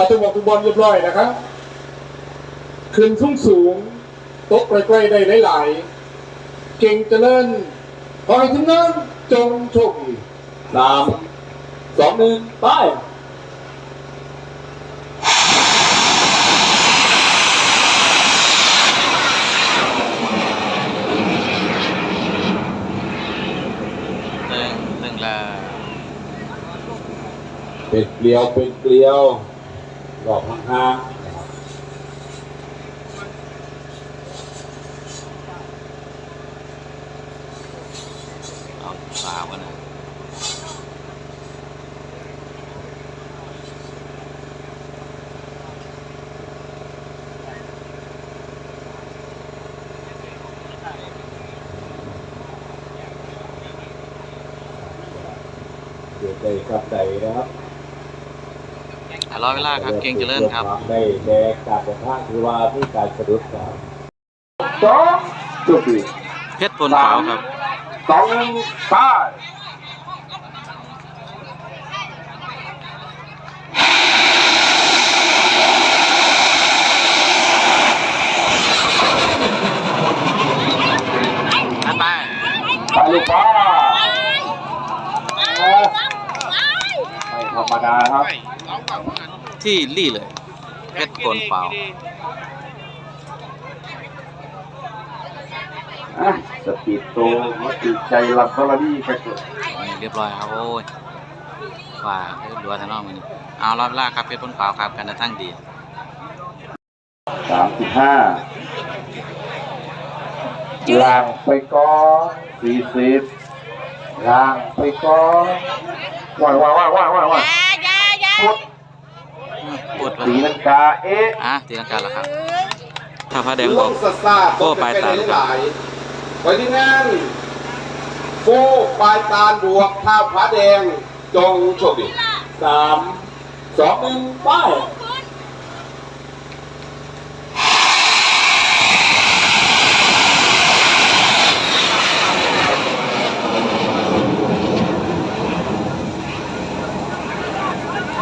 เอาตัวบอกตัวบอลเรียบร้อยนะครับ ขึ้นสูงสูงโต๊ะใกล้ๆได้หลายๆ เก่งเจริญขอให้ทุกนั้นจงโชคดีสามสองหนึ่งไปหนึ่งหนึ่งแล้วเป็นเกลียวเป็นเกลียว ดอกห่างเอาสามกันนะๆเกิดได้ครับใดนะครับอะ รอเวลาครับ เก่งเจริญครับ ได้แดกการเดินทางคือว่าที่การสะดุดครับสองโชคดีเพชรพลขาวครับสองหนึ่งไปนัดไป ไปลูกป้าไม่ธรรมดาครับ ที่ลี่เลยเพชรพลขาวอะสปีดโตมาติดใจรับกรณีกันเกิดนี่เรียบร้อยครับโอ้ยว่าเฮ้ยดัวทางนอกมันนี่เอารอเวลาครับเพชรพลขาวครับการเดินทางดีสามสิบห้าล่างไปก่อนสี่สิบล่างไปก่อนว่ายว่ายว่ายว่ายว่ายว่ายพุทธ ปวดเลสียลังกาเอ๊ะอะตีลังกาแล้วครับ ถ้าพระแดงบอกซาซาโอ้ปลายตาหลายไปที่งานโฟปลายตาลบวกข้าวผาแดงจงโชคดีสามสองหนึ่งไป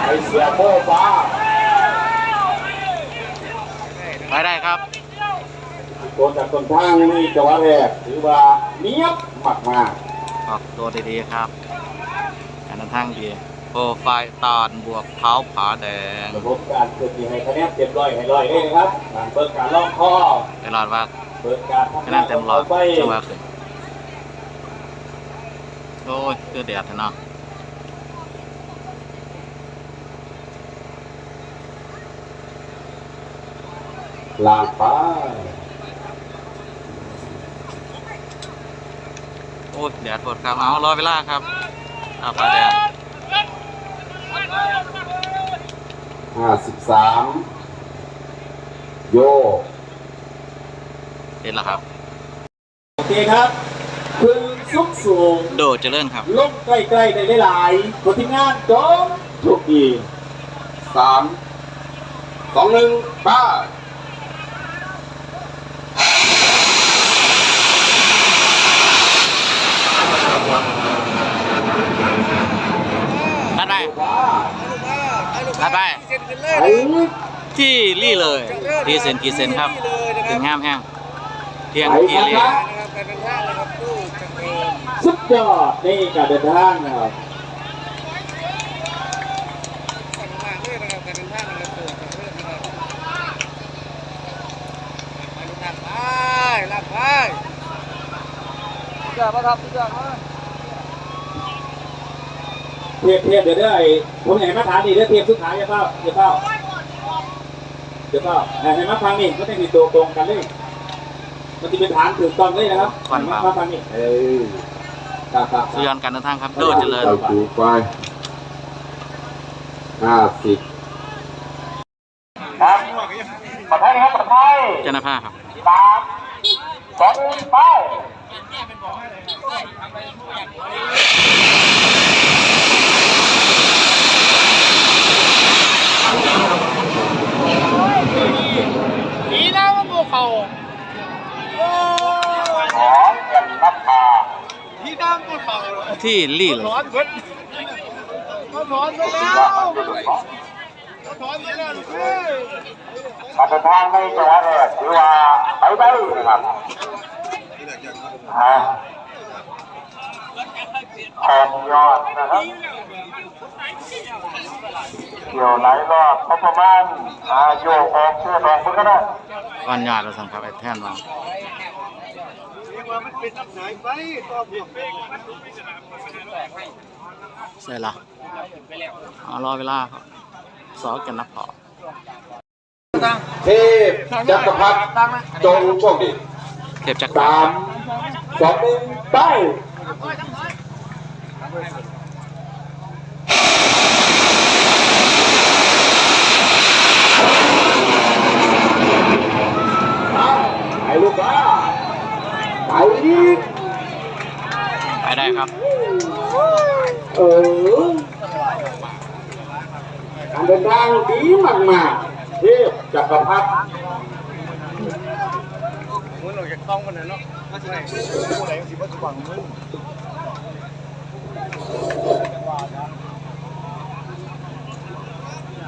ไอเสียโบ้ฟ้า ไปได้ครับ ตัวจากต้นทางนี่จังหวะแรกถือว่าเนียบมากมากออกตัวดีๆครับการเดินทางดีโปรไฟล์ตอนบวกเท้าผาแดงๆระบบการเกิดมีให้คะแนนเต็มร้อยให้ร้อยเลยนะครับการเปิดการล่องข้อไปรอดว่าเปิดการคะแนนเต็มร้อยไปจังหวะขึ้นโอ้ยคือแดดเนาะลางไป อ้ยแดดปวดครับ เอารอเวลาครับเอาผาแดงห้าสิบสามโยกเห็นแล้วครับ โอเคครับพึงสุกสูงโดดเจริญครับลงใกล้ๆได้หลายๆคนที่งานจงโชคดีสามสองหนึ่งไป้า นัดไป ว้า นัดไปไอ้ที่รี่เลยที่เซนกี่เซนครับถึงห้ามแห้งเพียงไอ้กี่นะเลีครับสุดยอดในการเดินทางนะครับเที ยบเทียบเดี๋ยวได้ผมอยากให้มาถามนี่เดี๋ยวเทียบสุดท้ายอย่าเป้าอย่าเป้าเดี๋ยวเป้าให้ให้มาฟังนี่ก็ต้องมีตัวตรงกันเลยมันจะเป็นฐานถูกต้องเลยนะครับให้มาฟังนี่เออครับครับสุริยอนการเดินทางครับโดดเจริญเราถูกไปห้าสิบครับปลอดภัยนะครับปลอดภัยเจานภาครับสามสองหนึ่งไป ผีน้ำมันงูเขา ขอเงินรับพาผีน้ำมันเขาที่รี่เลยถอนเพิ่นเขาถอนไปแล้วว่ามันจะถูกต้องเขาถอนนี่แล้วลูกเอ้ยมาตรฐานในจังหวัดแรกถือว่าไปได้นะครับฮะแผ่นยอดนะครับเกี่ยวหลายรอบพอประมาณอาโยกออกเชื่อดออกมันก็ได้ก้อนยอดเราสั่งครับไอ้แท่นว่าเรียก ว่ามันเป็นน้ำสายไฟต่อเพียงเป็นใช่ละเอารอเวลาครับสอกันนับพอเทพจักรพรรดิจงโชคดีเทปจักรสามสองหนึ่งไปไปลูกบ้าไปอีก ไปได้ครับเออการเดินทางดีมากๆเทพจักรพรรดิมึงออกจากต้องมันน่ะเนาะมาสิไหนผู้ใดสิบ่สว่างมึง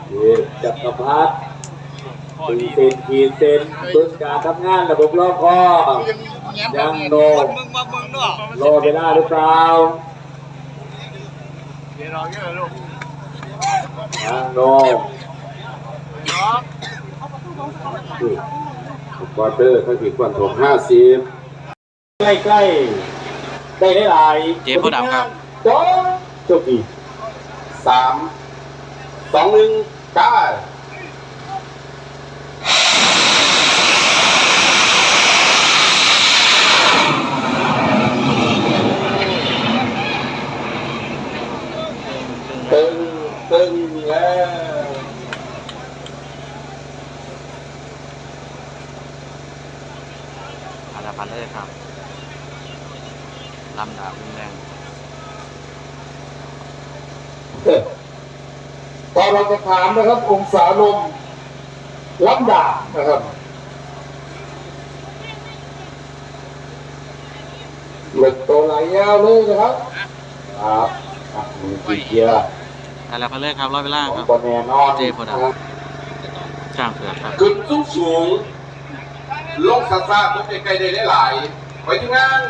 เทพจักรพรรดิถึงเส้นขีดเส้นต้นการทำงานระบบรอบคอยังโน มึงมามึงเนาะรอเวลาหรือเปล่าเดี๋ยวรอเยอะลูกยังโนเนาะควอเตอร์เขาขีดควันถมห้าสิบใกล้ๆได้หลายๆเจ๊ผู้ดำครับโจ้โชคดีสามสองหนึ่งเก้า ตึงตึงแล้ว อาจจะพันเลยครับลำดาบรุนแรง ตอนเราจะถามนะครับ องศาลมลำดับนะครับเหล็กตัวไหลยาวเลยนะครับ ครับอะมีกี่เกียร์ไปแล้วพันเลยครับรอเวลาของครับบอลแน่นอนเจ๊ผู้ดำนะครับช่างเผือกครับขึ้นสูงสูงลงซาซาตกไกลๆได้หลายๆไปที่งาน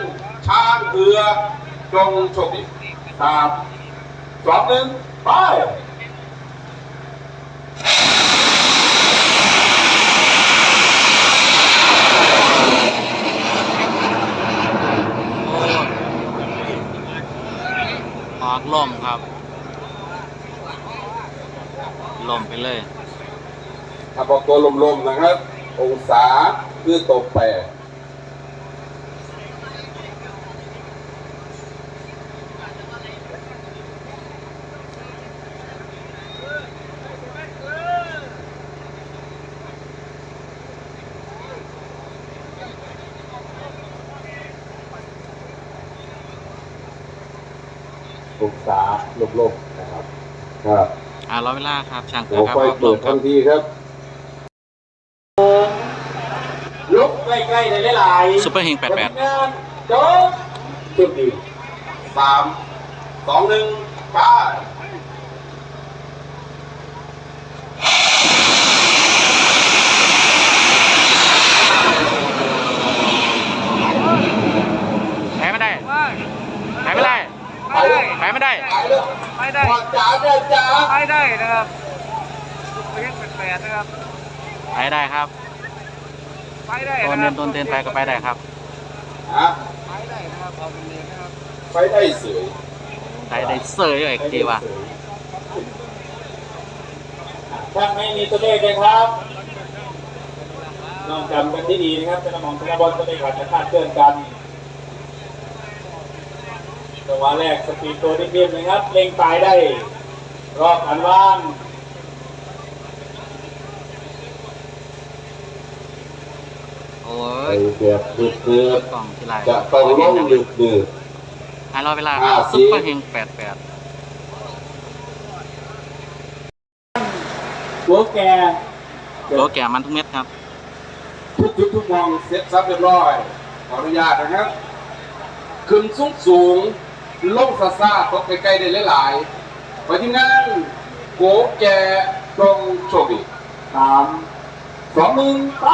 ช้างเรือจงโชคดีสาม สองหนึ่งไปโอ้ยออกลมครับลมไปเลย ถ้าบอกตัวลมๆนะครับ องศาคือตกแปด องศาลบๆนะครับ ครับ อ่ารอเวลา ครับช่างเผืหัอวกครับไฟออกลเปิมดคทัรับนทีครับ ลุกใกล้ๆได้หลายๆซุปเปอร์เฮงแปดแปดงานโจ้โชคดีสามสองหนึ่งไปไปไม่ได้ไปไม่ได้ไปได้ไปไม่ได้ไปเลยไปได้ก่อนจ๋าเนี่ยจ๋า ไปได้นะครับลูกเลี้ยง แปดๆนะครับ ไปได้ครับไปได้โดนนะคเดิรันบโดนเต้นไปก็ไปได้ครับ ฮะไปได้นะครับเอาเป็นเลนนะครับไปได้สวยไปได้เสยเลยดีว่ะช่างไม่มีตัวเลขเลยครับน้องจำกันที่ดีนะครับเป็นมองธนบอลตัวเลขอาจจะคลาดเคลื่อนกันจังหวะแรกสปีดตัวนิ่มๆนะครับ เล็งปลายได้ รอบอันว่าง โอ้ไปยเกือบเกือบเกือบกล่องที่ไรจะต้องลงดึกดึกอ่ารอเวลาอ่าซุปเปอร์เฮงแปดแปดหัวแกโลแก่มันทุกเม็ดครับ ทุกทุกทุกมองเซ็ตซับเรียบร้อย ขออนุญาตนะครับ ขึ้นสูงสูงลงซาซาตกใกล้ๆได้หลายๆไปที่งานโกแก่โตจงโชคดีสามสองหนึ่งไป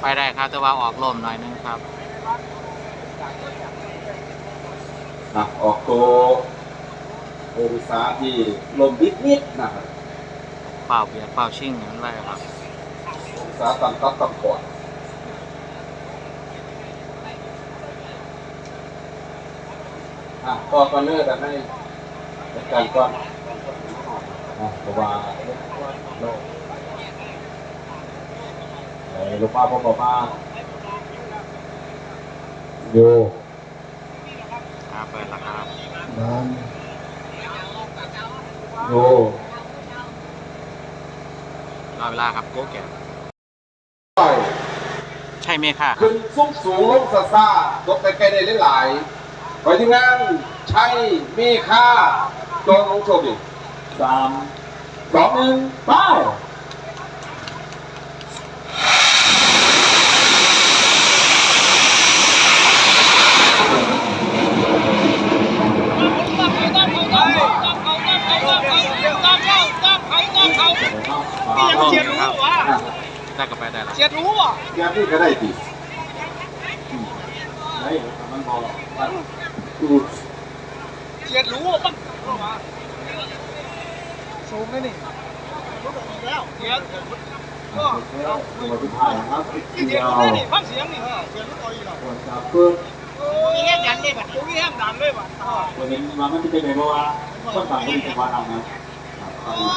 ไปได้ครับ แต่ว่าออกลมหน่อยนึงครับอะออกตัวองศาที่ลมนิดนิดๆนะครับเปล่าเบียดเปล่าชิ่งอย่างนั้นเลยครับองศาต่ำตับต่ำก่อนอะต่อกันเลยแต่ให้จัดการก่อนอะเพราะว่าโลกไอ้ลูกป้าพ่อบอกมา โยครับเปิดแล้วครับนั่นโยรอเวลาครับโก้แก่ไปใช่ไหมค่ะขึ้นสูงสูงลงซาซาลงไปไกลได้หลายๆไปที่งั้นใช่มีค่าจงลงโชคดีสามสองหนึ่งไป นี่ยังเชียร์รู้วะได้ก็ไปได้แล้วเชียร์รู้วะยามนี้ก็ได้ดีเฮ้มันบอกมันเชียร์รู้วะมันสูงเลยนี่รู้แล้วเชียร์ก็แล้วตัวที่ถ่ายนะครับเชียเดีร์ยวรู้เลยนี่ฟังเสียงนี่เชียร์รู้ต่อยหรอควรจะเพิ่มโอ้ยแห้งดันเลยบัดโอ้ยแห้งดันเลยบัดวันนี้มันไม่เป็นไรเพราะว่าต้นต่างก็มีเป็นวาระนะ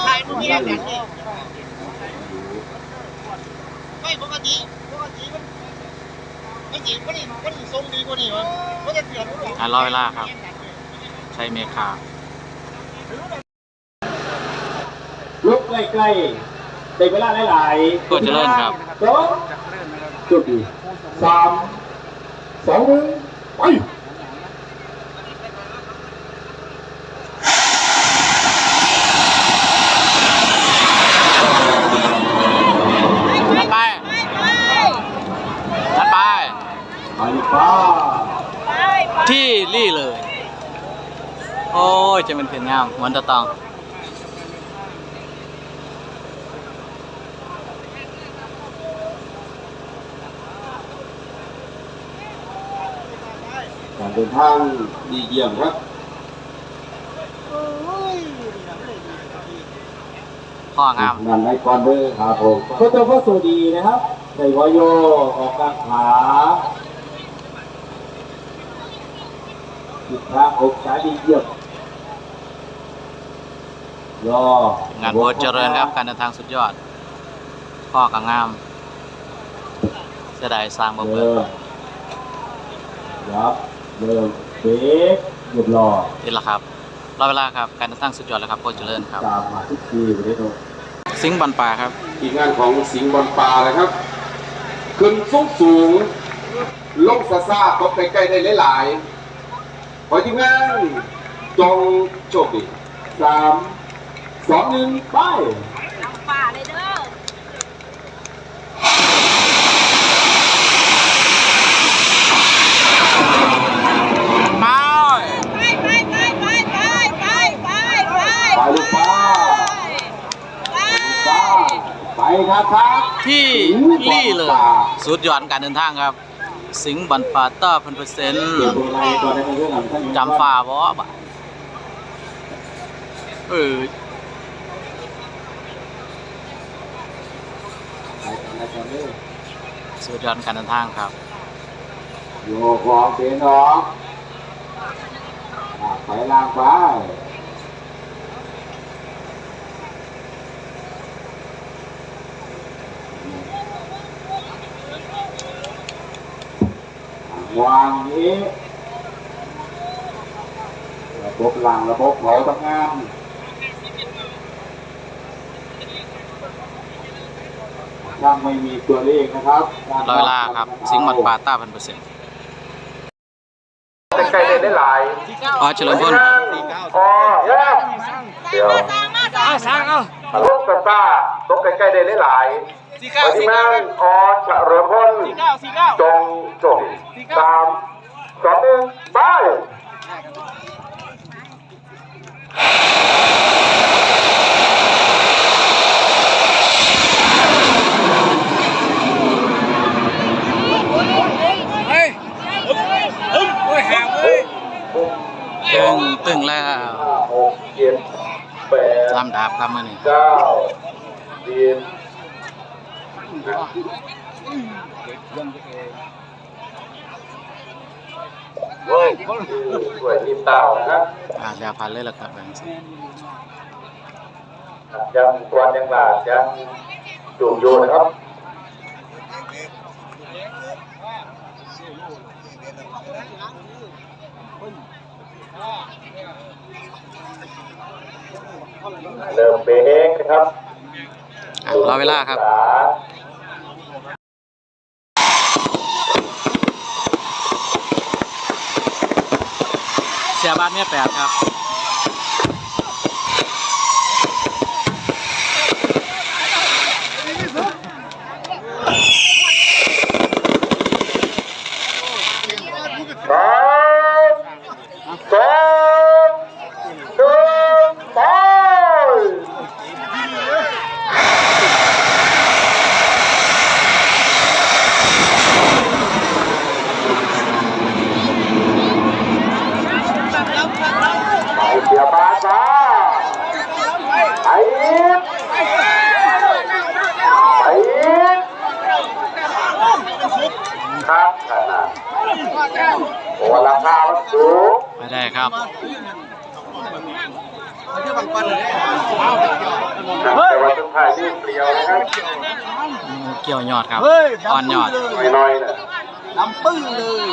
ใช่มึงแห้งดันเลย ไม่ปกติปกติมันมันจีมันนี่มันนี่ทรงดีกว่านี่วะมันจะเชียร์รู้หรออะรอเวลาครับ ใช่ไหมค่ะลุกใกล้ๆได้เวลาหลายๆกดเจริญครับสองจุดดีสามสองหนึ่งไป now one to tong cảm ơn thang đi giềng quá พ่องามนั่นในก่อนเดอร์ครับผมพระเจ้าพัสดีนะครับใส่ยโยออกกางขาจิตพระอกสายดีเยี่ยม งานโบสถ์เจริญครับการเดินทางสุดยอดข้อกับงามเสียดายสร้างบ่เปิเดิดนยับเดินเบรกหยุดรอนี่แหละครับรอเวลาครับการเดินทางสุดยอดแล้วครับโคชเจริญครับตามมาทุกทีไปได้ตรงสิงห์บันปลาครับทีมงานของสิงห์บอลปลานะครับ ขึ้นสูงสูงลงซาซาตกไปใกล้ได้หลายๆขอทีมงานจงโชคดีสาม สองหนึ่งไปป่าเลยเด้อไปไปไปไปไปไปไปไปไปไปลูกป้าไปป้าไปครับครับที่รี่เลย สุดยอดการเดินทางครับ สิงห์บันปลาต้าพันเปอร์เซ็นต์เดี๋ยวตัวอะไรตัวอะไรเรื่องของท่านจำฟ้าบ่บะเออ ไป อะไรกันเรื่องสุดยอดการเดินทางครับโยกวางเสียงน้องอะไปล่างไปวางนี้ระบบหลังระบบเผาทำงาน ถ้าไม่มีตัวเลขนะครับรอเวลาครับ สิงห์บันปลาต้าพันเปอร์เซ็นต์ใกล้ได้หลายอ๋อเฉลิมพลขอทีมงานอแย่เดี๋ยวเอาสั่งเอาลูกซาซาตกใกล้ๆได้หลายๆสี่ไปเก้าที่สี่นั่เก้างอเฉลิมพลสี่เก้าสี่เก้าจงจงสามสองหนึ่งไป เฮ้ยโอ้ยห่างเว้ย ตึงตึงแล้วหกเจ็ดแปดลำดาบครับมื่อนี้เก้าสิบเฮ้ยสวยรีบเต้านะครับอ่าดี๋ยวพันเลยละครับแบงค์ยังกวนยังหลาดยังจูบอยู่นะครับ เริ่มเบรกนะครับอะรอเวลาครับ เสียบ้านเนี่ยแปดครับ สามสองหนึ่งไป ไปเสียบาจ้าไปอีกไปอีกครับขนาดโอ้ราคามันสูง ไปได้ครับ แต่ว่าสุดท้ายนี่เปลี่ยวนะครับอืมเกี่ยวยอดครับอ่อนยอดน้อยๆนะดำปึ้งเลย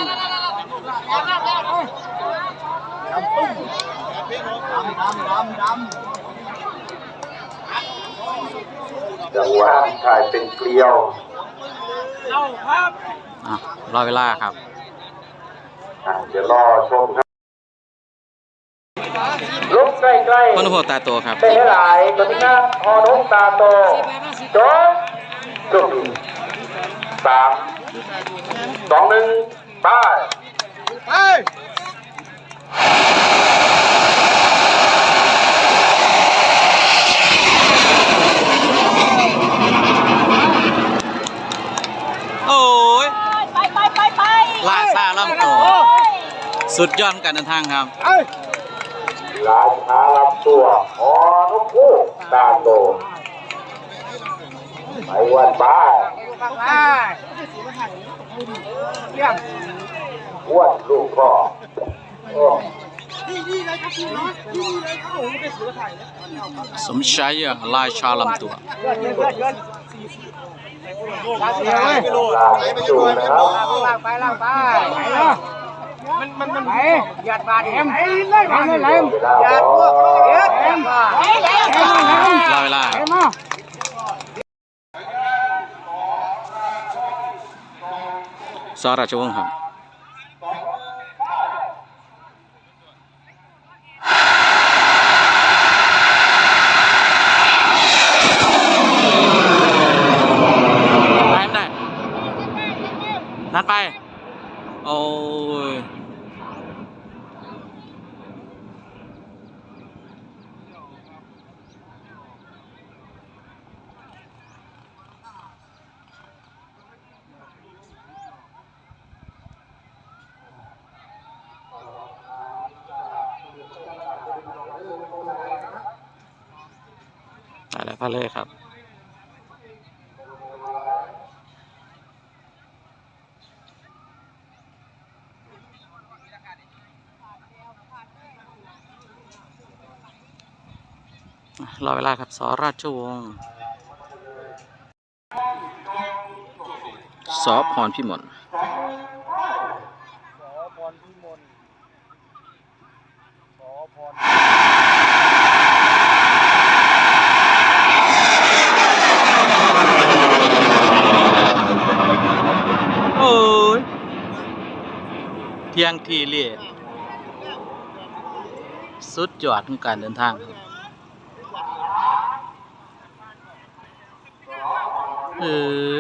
ดำปึ้งดำดำดำดำจังหวะถ่ายเป็นเกลียวอะรอเวลาครับอะเดี๋ยวรอชมครับ ลุกใกล้ๆคนหัวตาโตครับได้ให้หลายตอนนี้นะออนุตาโตจบจบสามสองหนึ่งไปเฮ้ยโอ้ยไปไปไปไปลาซาล่ำโตสุดยอดการเดินทางครับเฮ้ย ราชาลำตัวออนุคู่ตาโตไปวันบ้าไปเยี่ยมอ้วนลูกก็โอ้สมชัยลายชาลำตัวลาเสียเลยลาจูนะครับล่างไปล่างไป มันมันมันหยาดบาดแหมไอ้เลยบาดแหมหยาดพวกเอ็ดแหมรอเวลาสราชวงศ์ครับ ไปไม่ได้ นัดไป โอ้ย ไปแล้วพาเลยครับ รอเวลาครับสอราชวงศ์สอพรพิมลโอ้ยเที่ ยงทีเรียสุดยอดของการเดินทางเออ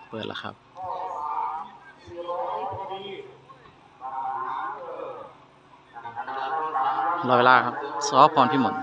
ม เปิดแล้วครับ รอเวลาครับสอพรพิมล